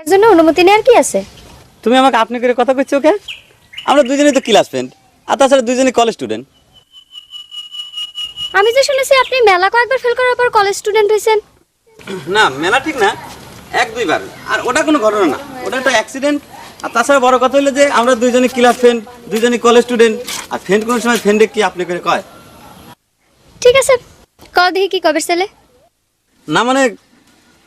তার জন্য অনুমতি নেওয়ার কি আছে? তুমি আমাকে আপনি করে কথা কইছো ওকে আমরা দুজনেই তো ক্লাস ফ্রেন্ড আর তাছাড়া দুজনেই কলেজ স্টুডেন্ট আমি যে শুনেছি আপনি মেলা কয়েকবার ফেল করার পর কলেজ স্টুডেন্ট হয়েছেন। না মেলা ঠিক না এক দুইবার আর ওটা কোনো ঘটনা না। ওটা একটা অ্যাক্সিডেন্ট আর তাছাড়া বড় কথা হলো যে আমরা দুইজনই ক্লাস ফ্রেন্ড দুইজনই কলেজ স্টুডেন্ট আর ফ্রেন্ড কোনো সময় ফ্রেন্ডে কি আপনি করে কয়? ঠিক আছে ক দেখি কি কবে ছেলে। না মানে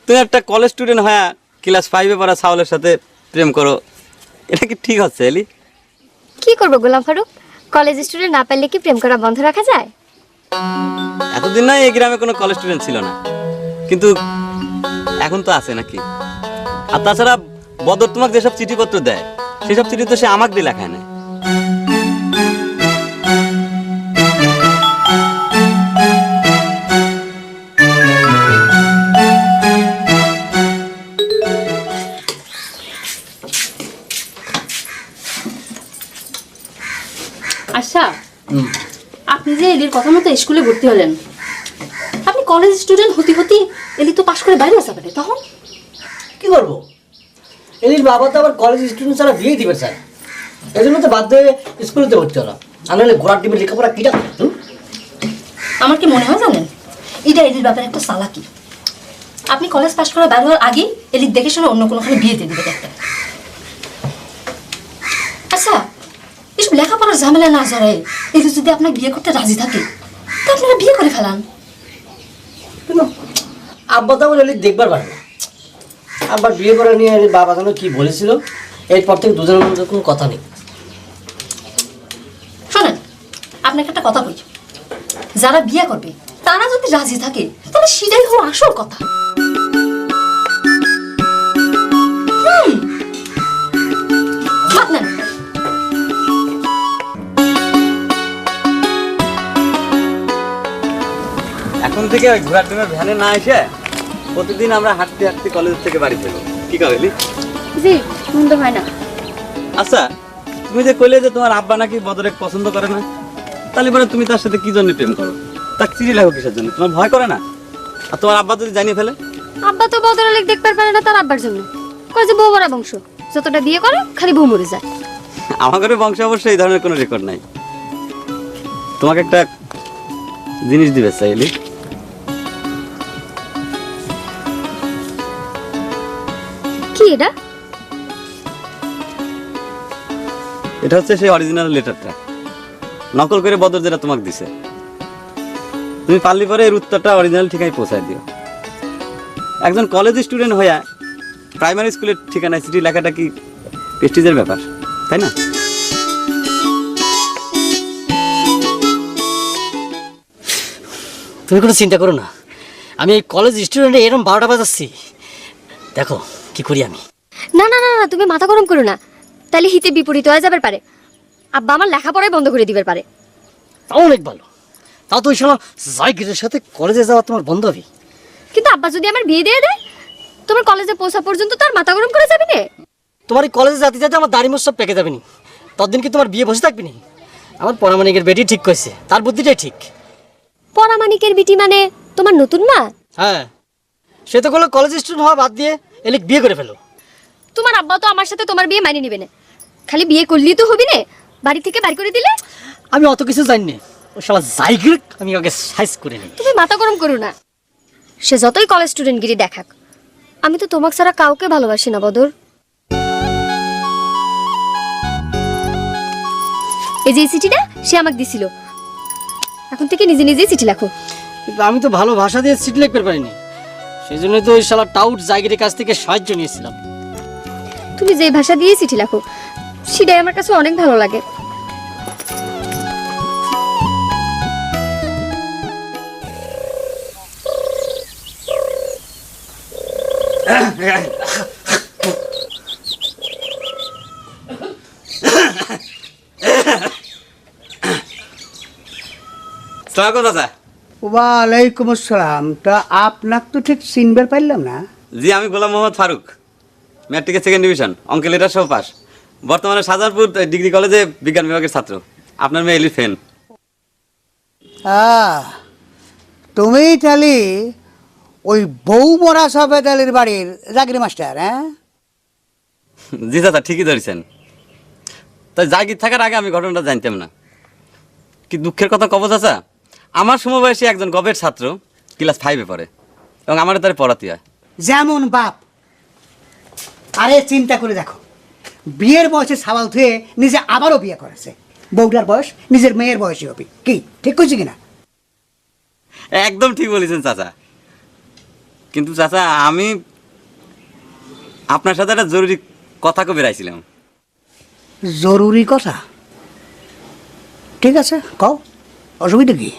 তুমি একটা কলেজ স্টুডেন্ট হয়ে ক্লাস ফাইভে পড়া সাউলের সাথে প্রেম করো। এটা কি ঠিক হচ্ছে এলি? কি করব গোলাম ফারুক? কলেজ স্টুডেন্ট না পারলে কি প্রেম করা বন্ধ রাখা যায়? এতদিন নয় এই গ্রামে কোনো কলেজ স্টুডেন্ট ছিল না। কিন্তু এখন তো আছে নাকি? আর তাছাড়া বদর তোমাকে যেসব চিঠিপত্র দেয় সেসব চিঠি তো সে আমাকে দিয়ে লেখায় না আপনি যে এলির কথা মতো স্কুলে ভর্তি হলেন আপনি কলেজ স্টুডেন্ট হতে হতে এলি তো পাশ করে বাইরে আসা পারে তখন? কি করব? এলির বাবা তো আবার কলেজ স্টুডেন্ট ছাড়া বিয়ে দিবে স্যার। এই জন্য তো বাধ্য হয়ে স্কুলেতে ভর্তি হলাম। আর নাহলে ঘোড়ার টিমের লেখাপড়া কিটা হুম? আমার কি মনে হয় জানেন? এটা এলির ব্যাপারে একটা চালাকি। আপনি কলেজ পাশ করা বাইরে হওয়ার আগেই এলির দেখে শুনে অন্য কোনোখানে বিয়ে দিয়ে দিবে একটা। আচ্ছা এসব লেখাপড়ার ঝামেলা না জড়ায় এলি যদি আপনার বিয়ে করতে রাজি থাকে তা আপনারা বিয়ে করে ফেলান। আব্বা তো এলির দেখবার পারে না। আব্বার বিয়ে করা নিয়ে বাবা যেন কি বলেছিল এরপর থেকে দুজনের মধ্যে কোনো কথা নেই। শোনেন আপনাকে একটা কথা বলি। যারা বিয়ে করবে তারা যদি রাজি থাকে তাহলে সেটাই হলো আসল কথা। থেকে ঘোড়ার ডিমের ভ্যানে না এসে প্রতিদিন আমরা হাঁটতে হাঁটতে কলেজ থেকে বাড়ি ফেরবো কি কাবেলি জি মন্দ হয় না। আচ্ছা তুমি যে কইলে যে তোমার আব্বা নাকি বদরে পছন্দ করে না তাহলে পরে তুমি তার সাথে কি জন্য প্রেম করো? তার চিঠি লাগো কিসের জন্য? তোমার ভয় করে না? আর তোমার আব্বা যদি জানিয়ে ফেলে? আব্বা তো বদরালেক দেখতে পারে না তার আব্বার জন্য। কয় যে বউ মরা বংশ যতটা বিয়ে করে খালি বউ মরে যায়। আমাদের বংশে অবশ্য এই ধরনের কোনো রেকর্ড নাই। তোমাকে একটা জিনিস দিবে চাইলি কি এটা? এটা হচ্ছে সেই অরিজিনাল লেটারটা নকল করে বদর যেটা তোমাকে দিছে। তুমি পারলি পরে এর উত্তরটা অরিজিনাল পৌঁছায় দিও। একজন কলেজ স্টুডেন্ট হইয়া প্রাইমারি স্কুলের ঠিকানায় চিঠি লেখাটা কি প্রেস্টিজের ব্যাপার তাই না? তুমি কোনো চিন্তা করো না। আমি এই কলেজ স্টুডেন্টে এরকম বারোটা বাজাচ্ছি। দেখো কি করি আমি? না না না না তুমি মাথা গরম করো না। তাহলে হিতে বিপরীত হয়ে যাবার পারে। আব্বা আমার লেখাপড়াই বন্ধ করে দিবার পারে। তাও অনেক ভালো। তাও তো ওই সময় জায়গিরের সাথে কলেজে যাওয়া তোমার বন্ধ হবে কিন্তু আব্বা যদি আমার বিয়ে দিয়ে দেয় তোমার কলেজে পৌঁছা পর্যন্ত তার মাথা গরম করে যাবে না। তোমার এই কলেজে যাতে যাতে আমার দাড়ি সব পেকে যাবে নি। ততদিন কি তোমার বিয়ে বসে থাকবে নি? আমার পরামানিকের বেটি ঠিক কইছে। তার বুদ্ধিটাই ঠিক। পরামানিকের বিটি মানে তোমার নতুন মা? হ্যাঁ। সে তো কলেজ স্টুডেন্ট হওয়া বাদ দিয়ে এলে বিয়ে করে ফেলো। তোমার আব্বা তো আমার সাথে তোমার বিয়ে মানিয়ে নেবে না। খালি বিয়ে করলেই তো হবি না বাড়ি থেকে বাড়ি করে দিলে? আমি অত কিছু জানি না। ও সবার জায়গির আমি আগে সাইজ করে নিই তুমি মাথা গরম করো না। সে যতই কলেজ স্টুডেন্টগিরি দেখাক আমি তো তোমাকে ছাড়া কাউকে ভালোবাসি না বদর। এই যে চিঠিটা সে আমাকে দিছিল। এখন থেকে নিজে নিজেই চিঠি লেখো। আমি তো ভালো ভাষা দিয়ে সিট লিখতে পারিনি। সেই জন্যই তো ওই শালা টাউট জায়গিরের কাছ থেকে সাহায্য নিয়েছিলাম। তুমি যে ভাষা দিয়ে চিঠি লেখো সেটাই আমার কাছে অনেক ভালো লাগে। স্বাগত দাদা ওয়ালাইকুম আসসালাম। তা আপনাকে তো ঠিক চিনবার পারলাম না? জি আমি গোলাম মোহাম্মদ ফারুক ম্যাট্রিকের সেকেন্ড ডিভিশন অঙ্কে লেটার সহ পাস। বর্তমানে সাজারপুর ডিগ্রি কলেজে বিজ্ঞান বিভাগের ছাত্র। আপনার মেয়ে এলির ফ্যান তুমি তাহলে ওই বউ মরা সফেদ আলীর বাড়ির জাগরি মাস্টার হ্যাঁ? জি চাচা ঠিকই ধরেছেন। তাই জাগির থাকার আগে আমি ঘটনাটা জানতাম না। কি দুঃখের কথা কব চাচা? আমার সমবয়সী একজন গবের ছাত্র ক্লাস ফাইভে পড়ে এবং আমার তার পড়াতে হয়। যেমন বাপ। আরে চিন্তা করে দেখো বিয়ের বয়সে সাবাল ধুয়ে নিজে আবারও বিয়ে করেছে। বউটার বয়স নিজের মেয়ের বয়সী হবে। কি ঠিক কইছি কিনা? একদম ঠিক বলেছেন চাচা। কিন্তু চাচা আমি আপনার সাথে একটা জরুরি কথা কবে রাইছিলাম জরুরি কথা? ঠিক আছে কও। অসুবিধা কি?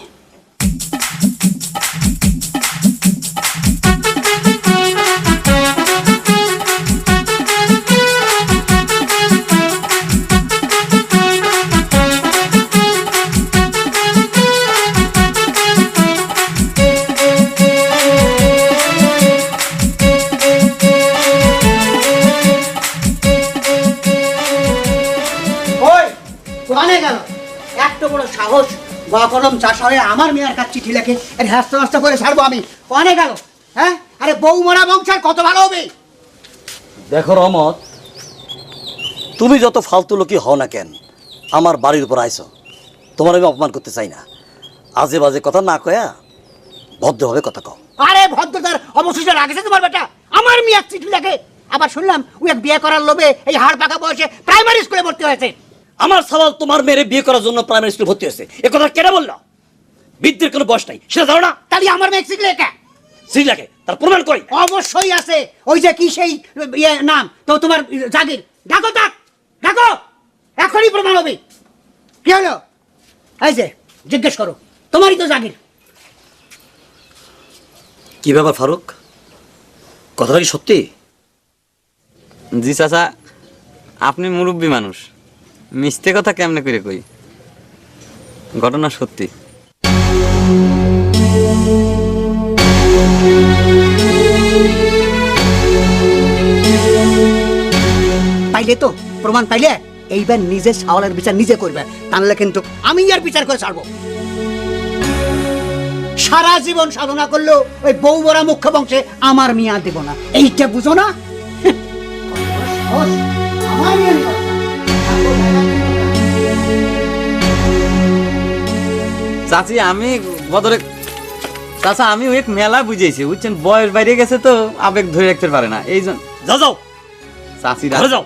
সাহস গকরম চাষ হয়ে আমার মেয়ের কাছে চিঠি লেখে এর হ্যাস্ত নষ্ট করে ছাড়বো আমি। কোয়ানে গেল হ্যাঁ? আরে বউ মরা বংশার কত ভালো হবে? দেখো রহমত তুমি যত ফালতু লোকই হও না কেন আমার বাড়ির উপর আইছো তোমার আমি অপমান করতে চাই না। আজে বাজে কথা না কয়া ভদ্রভাবে কথা কও। আরে ভদ্রতার অবশিষ্ট লাগেছে তোমার বেটা। আমার মেয়ের চিঠি লেখে আবার শুনলাম ওই এক বিয়ে করার লোভে এই হাড় পাকা বয়সে প্রাইমারি স্কুলে ভর্তি হয়েছে। আমার সওয়াল তোমার মেয়েরে বিয়ে করার জন্য প্রাইমারি স্কুলে ভর্তি হয়েছে। এ কথা কেন বলল? বৃদ্ধির কোনো বয়স নাই। সেটা জানো না? তাহলে আমার মেয়ে চিঠি লেখা শ্রীলাকে তার প্রমাণ করি অবশ্যই আছে। ওই যে কি সেই ইয়ে নাম? তো তোমার জাগির। ডাকো ডাক ডাকো! এখনই প্রমাণ হবে। কি হলো? এই যে জিজ্ঞেস করো। তোমারই তো জাগির। কি ব্যাপার ফারুক? কথাটা কি সত্যি? জি চাচা আপনি মুরব্বী মানুষ। মিথ্যে কথা কেমনে করে কই? ঘটনা সত্যি। পাইলে তো, প্রমাণ পাইলে এইবার নিজের সাওয়ালের বিচার নিজে করবে। তাহলে কিন্তু আমি আর বিচার করে ছাড়বো। সারা জীবন সাধনা করলেও ওই বউ বড়া মুখ্য বংশে আমার মিয়া দেব না। এইটা বুঝো না? আমার চাচি আমি বদরে চাচা আমি ওই মেলা বুঝেছি বুঝছেন? বয়স বাইরে গেছে তো আবেগ ধরে রাখতে পারে না। এই জন্য যাও যাও। চাচিরা যাও।